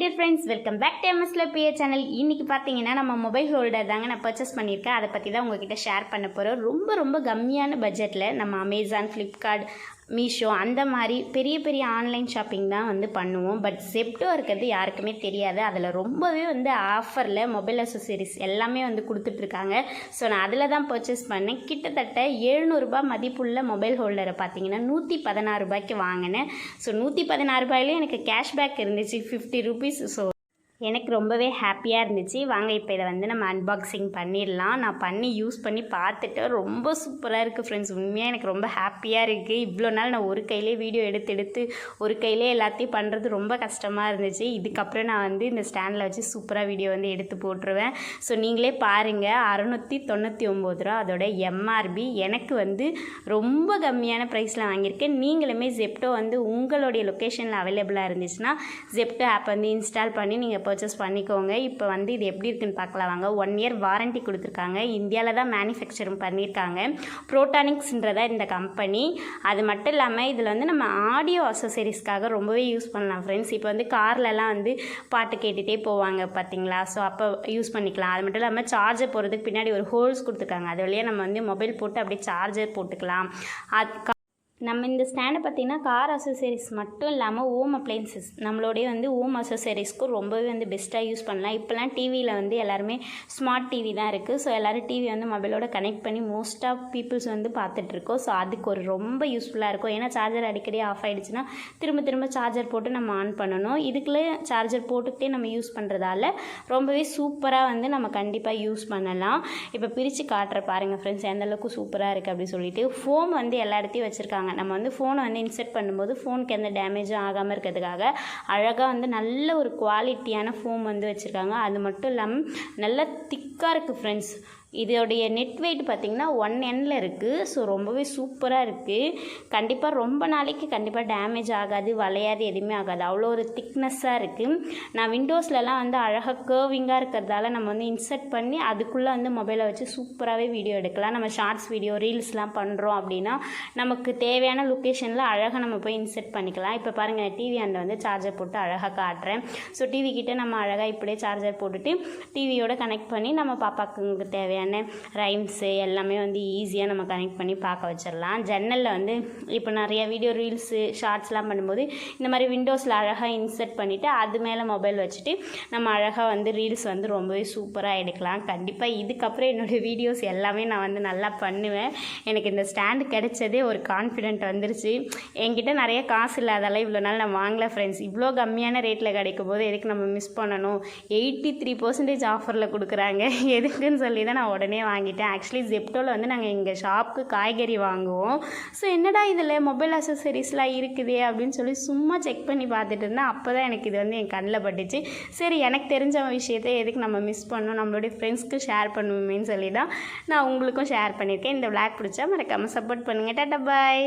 Dear friends welcome back to எம்எஸ்ல BA channel இன்றைக்கி பார்த்தீங்கன்னா நம்ம மொபைல் ஹோல்டர் தாங்க நான் பர்ச்சேஸ் பண்ணியிருக்கேன். அதை பற்றி தான் உங்ககிட்ட ஷேர் பண்ண போகிறோம் ரொம்ப ரொம்ப கம்மியான பட்ஜெட்டில் நம்ம அமேசான் ஃப்ளிப்கார்ட் மீஷோ அந்த மாதிரி பெரிய பெரிய ஆன்லைன் ஷாப்பிங் தான் வந்து பண்ணுவோம். பட் செப்டோ இருக்கிறது யாருக்குமே தெரியாது. அதில் ரொம்பவே வந்து ஆஃபரில் மொபைல் அசசரிஸ் எல்லாமே வந்து கொடுத்துட்ருக்காங்க ஸோ நான் அதில் தான் பர்ச்சேஸ் பண்ணேன். கிட்டத்தட்ட எழுநூறுபா மதிப்புள்ள மொபைல் ஹோல்டரை பார்த்தீங்கன்னா நூற்றி பதினாறு ரூபாய்க்கு வாங்கினேன். ஸோ நூற்றி பதினாறு ரூபாயிலே எனக்கு கேஷ்பேக் இருந்துச்சு. ஃபிஃப்டி ருபீஸ் ஸோ எனக்கு ரொம்பவே ஹாப்பியாக இருந்துச்சு. வாங்க இப்போ இதை வந்து நம்ம அன்பாக்சிங் பண்ணிடலாம். நான் பண்ணி யூஸ் பண்ணி பார்த்துட்டு ரொம்ப சூப்பராக இருக்குது ஃப்ரெண்ட்ஸ் உண்மையாக எனக்கு ரொம்ப ஹாப்பியாக இருக்குது இவ்வளோ நாள் நான் ஒரு கையிலே வீடியோ எடுத்து எடுத்து ஒரு கையிலே எல்லாத்தையும் பண்ணுறது ரொம்ப கஷ்டமாக இருந்துச்சு. இதுக்கப்புறம் நான் வந்து இந்த ஸ்டாண்டில் வச்சு சூப்பராக வீடியோ வந்து எடுத்து போட்டுருவேன். ஸோ நீங்களே பாருங்கள் அறநூற்றி தொண்ணூற்றி ஒம்பது ரூபா. அதோட எம்ஆர்பி எனக்கு வந்து ரொம்ப கம்மியான ப்ரைஸில் வாங்கியிருக்கேன். நீங்களுமே ஜெப்டோ வந்து உங்களுடைய லொக்கேஷனில் அவைலபிளாக இருந்துச்சுன்னா ஜெப்டோ ஆப் வந்து இன்ஸ்டால் பண்ணி நீங்கள் பர்ச்சேஸ் பண்ணிக்கோங்க. இப்போ வந்து இது எப்படி இருக்குன்னு பார்க்கலாம். வாங்க ஒன் இயர் வாரண்ட்டி கொடுத்துருக்காங்க. இந்தியாவில் தான் மேனுஃபேக்சரும் பண்ணியிருக்காங்க. ப்ரோட்டானிக்ஸ்ன்றதா இந்த கம்பெனி அது மட்டும் இல்லாமல் இதில் வந்து நம்ம ஆடியோ அசசரிஸ்க்காக ரொம்பவே யூஸ் பண்ணலாம் ஃப்ரெண்ட்ஸ் இப்போ வந்து கார்லலாம் வந்து பாட்டு கேட்டுகிட்டே போவாங்க பார்த்தீங்களா ஸோ அப்போ யூஸ் பண்ணிக்கலாம். அது மட்டும் இல்லாமல் சார்ஜர் போகிறதுக்கு பின்னாடி ஒரு ஹோல்ஸ் கொடுத்துருக்காங்க. அது வழியாக நம்ம வந்து மொபைல் போட்டு அப்படியே சார்ஜர் போட்டுக்கலாம். அது நம்ம இந்த ஸ்டாண்டை பார்த்தீங்கன்னா கார் அசசரிஸ் மட்டும் இல்லாமல் ஹோம் அப்ளைன்சஸ் நம்மளுடைய வந்து ஹோம் அசசரிஸ்க்கும் ரொம்பவே வந்து பெஸ்ட்டாக யூஸ் பண்ணலாம். இப்போலாம் டிவியில் வந்து எல்லாருமே ஸ்மார்ட் டிவி தான் இருக்குது ஸோ எல்லோரும் டிவி வந்து மொபைலோட கனெக்ட் பண்ணி மோஸ்ட் ஆஃப் பீப்புள்ஸ் வந்து பார்த்துட்ருக்கோம் ஸோ அதுக்கு ஒரு ரொம்ப யூஸ்ஃபுல்லாக இருக்கும். ஏன்னா சார்ஜர் அடிக்கடி ஆஃப் ஆகிடுச்சுன்னா திரும்ப திரும்ப சார்ஜர் போட்டு நம்ம ஆன் பண்ணணும். இதுக்குள்ளே சார்ஜர் போட்டுக்கிட்டே நம்ம யூஸ் பண்ணுறதால ரொம்பவே சூப்பராக வந்து நம்ம கண்டிப்பாக யூஸ் பண்ணலாம். இப்போ பிரித்து காட்டுற பாருங்கள் ஃப்ரெண்ட்ஸ் எந்தளவுக்கு சூப்பராக இருக்குது அப்படின்னு சொல்லிட்டு. ஃபோம் வந்து எல்லா இடத்தையும் வச்சுருக்காங்க. நம்ம வந்து ஃபோனை வந்து இன்செர்ட் பண்ணும்போது ஃபோனுக்கு எந்த டேமேஜும் ஆகாமல் இருக்கிறதுக்காக அழகாக வந்து நல்ல ஒரு குவாலிட்டியான ஃபோம் வந்து வச்சுருக்காங்க. அது மட்டும் இல்லாமல் நல்லா திக்காக இருக்குது ஃப்ரெண்ட்ஸ் இதோடைய நெட் வெயிட் பார்த்திங்கன்னா ஒன் எண்ணில் இருக்குது ஸோ ரொம்பவே சூப்பராக இருக்குது கண்டிப்பாக ரொம்ப நாளைக்கு கண்டிப்பாக டேமேஜ் ஆகாது வளையாது எதுவுமே ஆகாது. அவ்வளோ ஒரு திக்னஸ்ஸாக இருக்குது நான் விண்டோஸ்லலாம் வந்து அழகாக கேர்விங்காக இருக்கிறதால நம்ம வந்து இன்சர்ட் பண்ணி அதுக்குள்ளே வந்து மொபைலை வச்சு சூப்பராகவே வீடியோ எடுக்கலாம். நம்ம ஷார்ட்ஸ் வீடியோ ரீல்ஸ்லாம் பண்ணுறோம் அப்படின்னா நமக்கு தேவையான லொக்கேஷனில் அழகாக நம்ம போய் இன்சர்ட் பண்ணிக்கலாம். இப்போ பாருங்கள் டிவி அண்டை வந்து சார்ஜர் போட்டு அழகாக காட்டுறேன். ஸோ டிவி கிட்டே நம்ம அழகாக இப்படியே சார்ஜர் போட்டுட்டு டிவியோட கனெக்ட் பண்ணி நம்ம பாப்பாக்கு தேவையான ரைம்ஸு எல்லாமே வந்து ஈஸியாக நம்ம கனெக்ட் பண்ணி பார்க்க வச்சிடலாம். ஜன்னலில் வந்து இப்போ நிறைய வீடியோ ரீல்ஸு ஷார்ட்ஸ்லாம் பண்ணும்போது இந்த மாதிரி விண்டோஸில் அழகாக இன்சர்ட் பண்ணிவிட்டு அது மேலே மொபைல் வச்சுட்டு நம்ம அழகாக வந்து ரீல்ஸ் வந்து ரொம்பவே சூப்பராக எடுக்கலாம். கண்டிப்பாக இதுக்கப்புறம் என்னுடைய வீடியோஸ் எல்லாமே நான் வந்து நல்லா பண்ணுவேன். எனக்கு இந்த ஸ்டாண்டு கிடைச்சதே ஒரு கான்ஃபிடென்ட் வந்துருச்சு. என்கிட்ட நிறைய காசு இல்லாதால இவ்வளோ நாள் நான் வாங்கல ஃப்ரெண்ட்ஸ் இவ்வளோ கம்மியான ரேட்டில் கிடைக்கும் போது எதுக்கு நம்ம மிஸ் பண்ணணும்? எயிட்டி த்ரீ பர்சன்டேஜ் ஆஃபரில் கொடுக்குறாங்க. எதுக்குன்னு சொல்லி தான் நான் நான் உடனே வாங்கிட்டேன். ஆக்சுவலி ஜெப்டோவில் வந்து நாங்கள் எங்கள் ஷாப்புக்கு காய்கறி வாங்குவோம். ஸோ என்னடா இதில் மொபைல் அசசரிஸ்லாம் இருக்குதே அப்படின்னு சொல்லி சும்மா செக் பண்ணி பார்த்துட்டு இருந்தேன். அப்போ தான் எனக்கு இது வந்து என் கண்ணில் பட்டுச்சு. சரி எனக்கு தெரிஞ்ச விஷயத்தை எதுக்கு நம்ம மிஸ் பண்ணணும் நம்மளுடைய ஃப்ரெண்ட்ஸ்க்கு ஷேர் பண்ணுவோமேன்னு சொல்லி தான் நான் உங்களுக்கும் ஷேர் பண்ணியிருக்கேன். இந்த விளாக் பிடிச்சா மறக்காமல் சப்போர்ட் பண்ணுங்கள் டாட்டா பாய்